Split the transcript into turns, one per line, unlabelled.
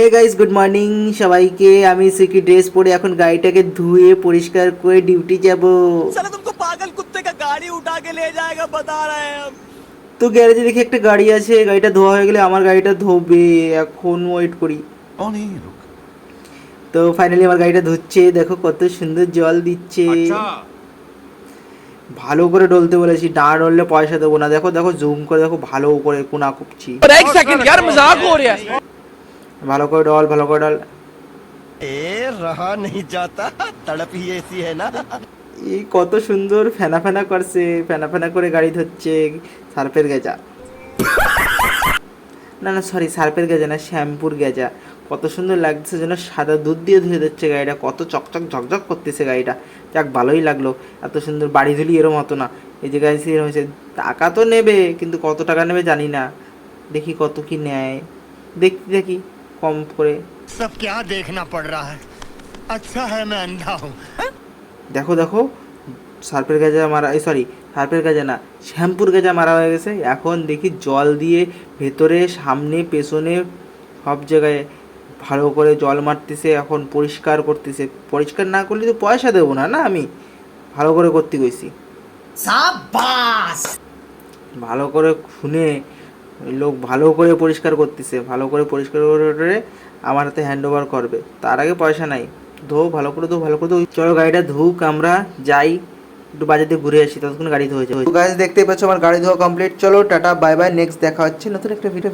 Hey guys good morning সবাইকে আমি সিকি ড্রেস পরে এখন গাড়িটাকে ধুয়ে পরিষ্কার করে ডিউটি যাব।
পাগল কুত্তে কা গাড়ি উঠা কে লে জায়েগা বাতা রহে হ্যায়
তো গ্যারেজে দেখি একটা গাড়ি আছে গাড়িটা ধোয়া হয়ে গেলে আমার গাড়িটা ধোবে এখন ওয়েট করি। তো ফাইনালি আমার গাড়িটা ধুচ্ছে দেখো কত সুন্দর জল দিচ্ছে। আচ্ছা। ভালো করে ডলতে বলেছি না ডললে পয়সা দেবো না। দেখো দেখো জুম করে দেখো ভালো করে কোনা কুপছি। ভালো করে ডল ভালো করে ডল
এ রহা নেই যাতা তড়প হি এসি হে না
এই কত সুন্দর ফেনা ফেনা করছে ফেনা ফেনা করে গাড়ি ধরছে সার্পের গেজা না না সরি সার্পের গেজা না শ্যাম্পুর গেজা কত সুন্দর লাগছে যেন সাদা দুধ দিয়ে ধুয়ে দিচ্ছে গাড়িটা কত চকচক ঝকঝক করতেছে গাড়িটা যাক ভালোই লাগল এত সুন্দর বাড়ি ধুলি এরম হতো না এই যে গাড়ি এরম হয়েছে টাকা তো নেবে কিন্তু কত টাকা নেবে জানি না দেখি কত কি নেয় দেখি দেখি কম করে।
সব কে দেখনা পড় রা হ্যায় আচ্ছা হ্যায় মে আন্ধা
দেখো দেখো সার্পের গাজা মারা এই সরি সার্পের গাজা না শ্যাম্পুর গাজা মারা হয়ে গেছে। এখন দেখি জল দিয়ে ভেতরে সামনে পেছনে সব জায়গায় ভালো করে জল মারতেছে এখন পরিষ্কার করতেছে। পরিষ্কার না করলে তো পয়সা দেবো না না আমি? ভালো করে করতে গেছি। ভালো করে শুনে লোক ভালো করে পরিষ্কার করতেছে, ভালো করে পরিষ্কার করে আমার হাতে হ্যান্ড ওভার করবে। তার আগে পয়সা নাই। ধো, ভালো করে ধো, ভালো করে ধো। চলো গাড়িটা ধুক, আমরা যাই। একটু বাজার দিয়ে ঘুরে আসি, ততক্ষণ গাড়ি ধোয়া যায় গাছ দেখতে পাচ্ছ আমার গাড়ি ধোয়া কমপ্লিট চলো, টাটা বাই বাই নেক্সট দেখা হচ্ছে। নতুন একটা ভিডিও